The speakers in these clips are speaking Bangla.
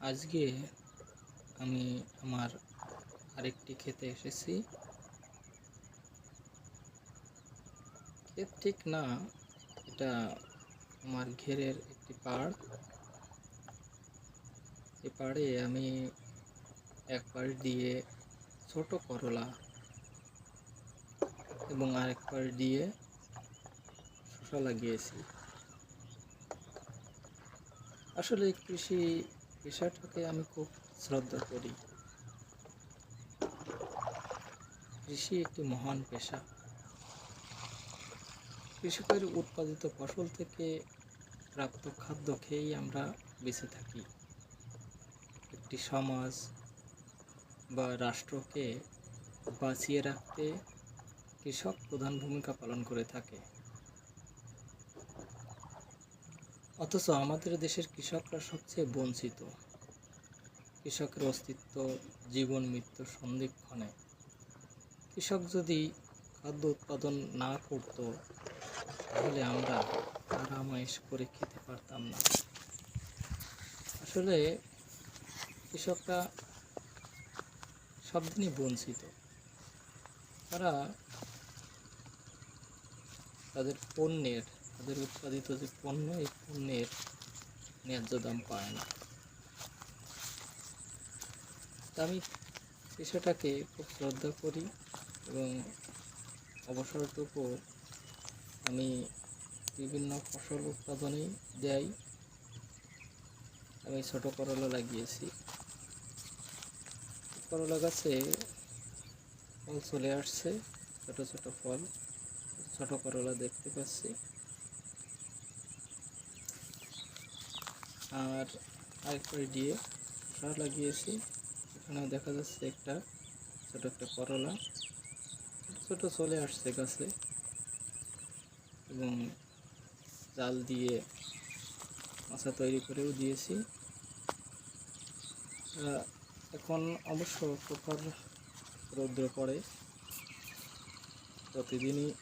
আজকে আমি আমার আরেকটি খেতে এসেছি। ক্ষেত ঠিক না, এটা আমার ঘেরের একটি পাড়। এই পাড়ে আমি এক পাড় দিয়ে ছোট করলা এবং আরেক পাড় দিয়ে শসা লাগিয়েছি। আসলে কৃষি পেশাটাকে আমি খুব শ্রদ্ধা করি। কৃষি একটি মহান পেশা। কৃষকের উৎপাদিত ফসল থেকে প্রাপ্ত খাদ্য খেয়েই আমরা বেঁচে থাকি। একটি সমাজ বা রাষ্ট্রকে বাঁচিয়ে রাখতে কৃষক প্রধান ভূমিকা পালন করে থাকে। অথচ আমাদের দেশের কৃষকরা সবচেয়ে বঞ্চিত। কৃষকের অস্তিত্ব, জীবন, মৃত্যুর সন্ধিক্ষণে। কৃষক যদি খাদ্য উৎপাদন না করত, তাহলে আমরা আরামাইশ করে খেতে পারতাম না। আসলে কৃষকরা সব দিনই বঞ্চিত। তারা তাদের পণ্যের তাদের উৎপাদিত যে পণ্য, এই পণ্যের ন্যায্য দাম পায় না। আমি পেশাটাকে খুব শ্রদ্ধা করি এবং অবসরটুকু আমি বিভিন্ন ফসল উৎপাদনেই দেয় আমি ছোট করলা লাগিয়েছি। করলা গাছে ফল চলে আসছে, ছোট ছোট ফল, ছোট করলা দেখতে পাচ্ছি। আর আরেকবার দিয়ে সার লাগিয়েছি। এখানেও দেখা যাচ্ছে একটা ছোট একটা করলা। ছোট চলে আসছে গাছে। এবং জাল দিয়ে মাছা তৈরি করেও দিয়েছি। এখন অবশ্য প্রখর রৌদ্র পড়ে। প্রতিদিনই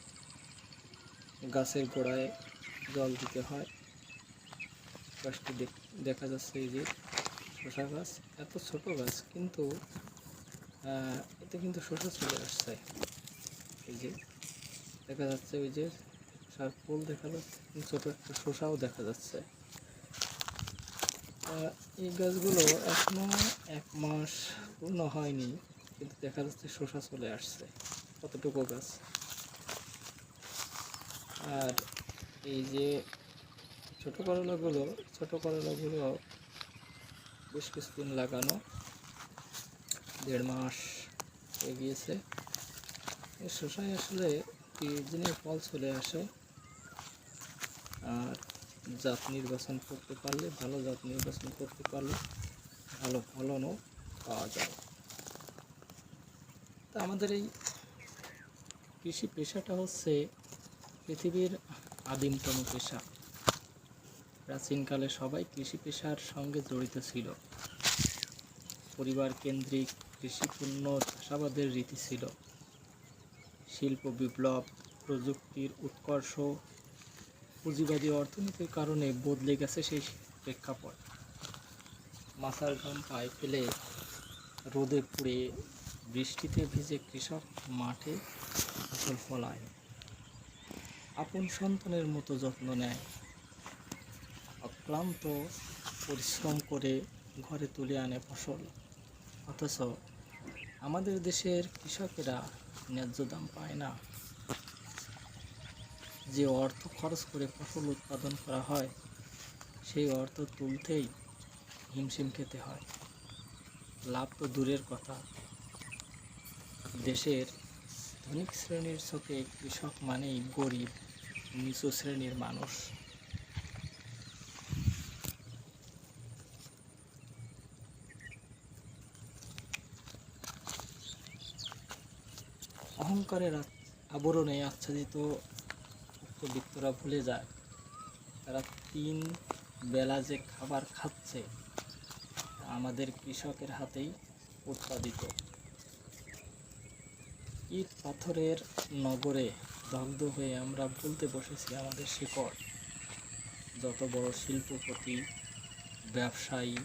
গাছের গোড়ায় জল দিতে হয়। গাছটি দেখ- যাচ্ছে এই যে শসা গাছ। এত ছোট গাছ, কিন্তু এতে কিন্তু শসা চলে আসছে। এই যে দেখা যাচ্ছে ওই যে সার ফুল দেখা যাচ্ছে ছোট একটা শসাও দেখা যাচ্ছে। এই গাছগুলো এখনও এক মাস পূর্ণ হয়নি, কিন্তু দেখা যাচ্ছে শসা চলে আসছে, কতটুকু গাছ। আর এই যে ছোট করলাগুলো ছোট করলাগুলো বেশ কিছুদিন লাগানো। দেড় মাস হয়ে গিয়েছে। এই শসায় আসলে তিরিশ দিনে ফল চলে আসে। আর জাত নির্বাচন করতে পারলে, ভালো জাত নির্বাচন করতে পারলে ভালো ফলনও পাওয়া যায়। তা আমাদের এই কৃষি পেশাটা হচ্ছে পৃথিবীর আদিমতম পেশা। প্রাচীনকালে সবাই কৃষি পেশার সঙ্গে জড়িত ছিল। পরিবার কেন্দ্রিক কৃষিপূর্ণ চাষাবাদের রীতি ছিল। শিল্প বিপ্লব, প্রযুক্তির উৎকর্ষ, পুঁজিবাদী অর্থনীতির কারণে বদলে গেছে সেই প্রেক্ষাপট। মাথার ঘাম পায়ে ফেলে রোদে পুড়ে বৃষ্টিতে ভিজে কৃষক মাঠে ফসল ফলায়। আপন সন্তানের মতো যত্ন নেয়। অক্লান্ত পরিশ্রম করে ঘরে তুলে আনে ফসল। অথচ আমাদের দেশের কৃষকেরা ন্যায্য দাম পায় না। যে অর্থ খরচ করে ফসল উৎপাদন করা হয়, সেই অর্থ তুলতেই হিমশিম খেতে হয়। লাভ তো দূরের কথা। দেশের ধনিক শ্রেণির চোখে কৃষক মানেই গরিব, নিচু শ্রেণির মানুষ। অহংকারের আবরণে আচ্ছাদিত উচ্চবিত্তরা ভুলে যায়। তারা তিন বেলা যে খাবার খাচ্ছে আমাদের কৃষকের হাতেই উৎপাদিত। ইট পাথরের নগরে দগ্ধ হয়ে আমরা ভুলতে বসেছি আমাদের শিকড়। যত বড় শিল্পপতি, ব্যবসায়ী,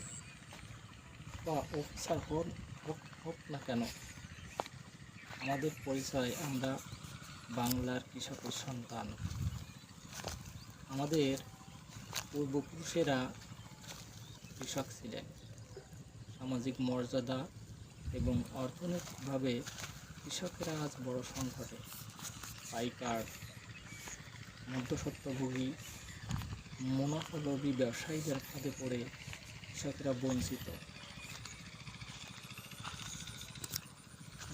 বা অফিসার হোক হোক না কেন আমাদের পরিচয়, আমরা বাংলার কৃষকের সন্তান। আমাদের পূর্বপুরুষেরা কৃষক ছিলেন। সামাজিক মর্যাদা এবং অর্থনৈতিকভাবে কৃষকেরা আজ বড় সংকটে। পাইকার, মধ্যস্বত্বভোগী মুনাফালোভী ব্যবসায়ীদের ফাঁদে পড়ে কৃষকেরা বঞ্চিত।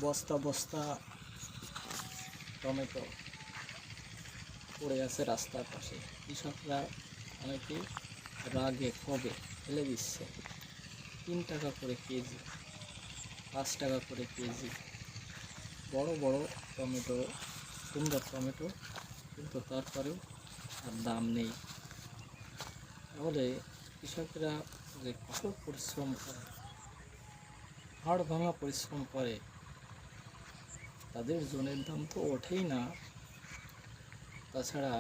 বস্তা বস্তা, টমেটো পড়ে আছে রাস্তার পাশে। কৃষকরা অনেকে রাগে কবে ফেলে দিচ্ছে। তিন টাকা করে কেজি, পাঁচ টাকা করে কেজি। বড় বড় টমেটো, সুন্দর টমেটো, কিন্তু তারপরেও আর দাম নেই। তাহলে কৃষকরা যে কঠোর পরিশ্রম করে, হাড় ভাঙা পরিশ্রম করে তাদের জোনের দাম তো ওঠেই না। তাছাড়া